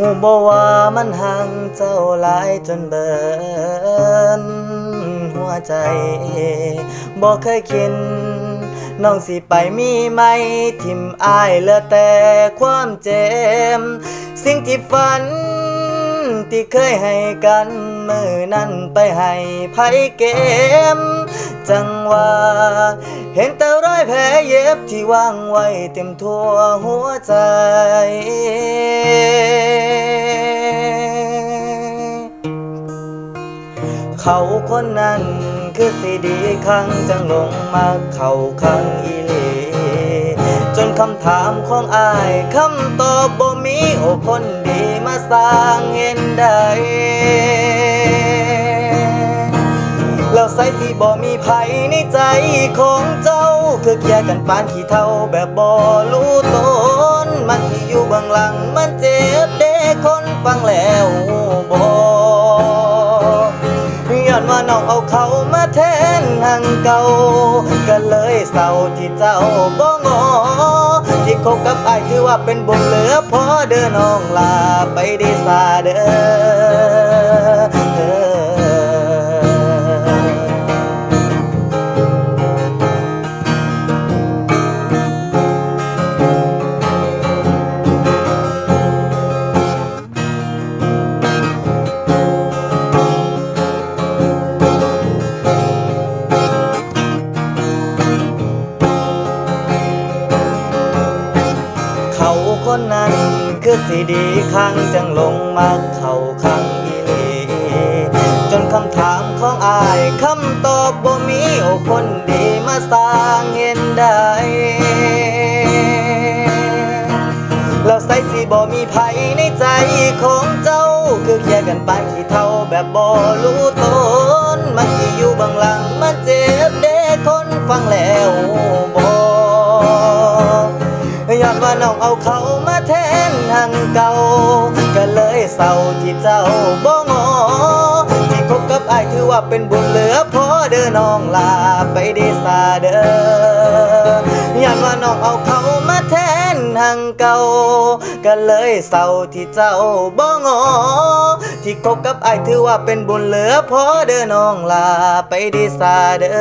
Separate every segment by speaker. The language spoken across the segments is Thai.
Speaker 1: หูบ่ว่ามันห่างเจ้าหลายจนเบินหัวใจบ่เคยคิดน้องสิไปมีไหมทิมอายเหลือแต่ความเจ็บสิ่งที่ฝัน ที่เคยให้กันมือนั้นไปให้ไผเกม จังว่าเห็นแต่รอยแผลเย็บที่วางไว้เต็มทั่วหัวใจ เขาคนนั้นคือสิดีครั้งจังลงมาเข้าข้งอีหลีจนคำถามของอายคำตอบบ่มีโอ้คนดีมาสร้างเห็นได้แล้วใส่ที่บ่มีภัยในใจของเจ้า คือเคียกันปานขี้เท่าแบบบ่รู้ตนมันที่อยู่เบื้องหลังมันเจ็บเด้คนฟังแล้ว องเอาเขามาแทนหังเก่าก็เลยเศร้าที่เจ้าบ่งอที่คบกับไอถือว่าเป็นบุญเหลือพอเดินน้องลาไปดีซาเด้อ คนนั้น คือสิดีข้างจังลงมาเข้าข้างอีหลีจนคำถามของอายคำตอบบ่มีโอ้คนดีมาสร้างเห็นได้แล้วใส่สิบ่มีภัยในใจของเจ้า คือเคลียกันปานขี้เท่าแบบบ่รู้ตนมันที่อยู่บางหลังมันเจ็บเด้คนฟังแล้วบ่ย้อนว่าน้องเอาเที่เจ้าบ่งอที่คบกับไอถือว่าเป็นบุญเหลือพอเด้อน้องลาไปด้ซาเด้อย้อนว่าน้องเอาเขามาแทนหังเก่าก็เลยเศร้าที่เจ้าบ่งอที่คบกับไอถือว่าเป็นบุญเหลือพอเด้อน้องลาไปด้ซาเดอ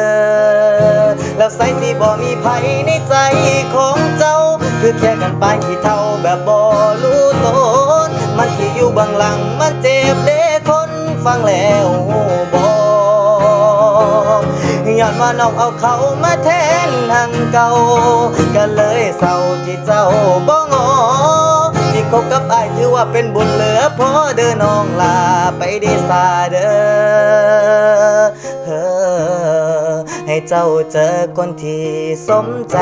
Speaker 1: แล้วใส่สิบ่มีภัยในใจของเจ้า คือแค่กันปานขี้เท่าแบบบ่รู้ตนมัน บื้งหลังมันเจ็บเด้คนฟังแล้วบอกย้อนว่าน้องเอาเขามาแทนทังเก่า ก็เลยเศร้าที่เจ้าบ่องอที่คบกับไอ้ถือว่าเป็นบุญเหลือพอเดินน้องลาไปดีสาเด้อให้เจ้าเจอคนที่สมใจ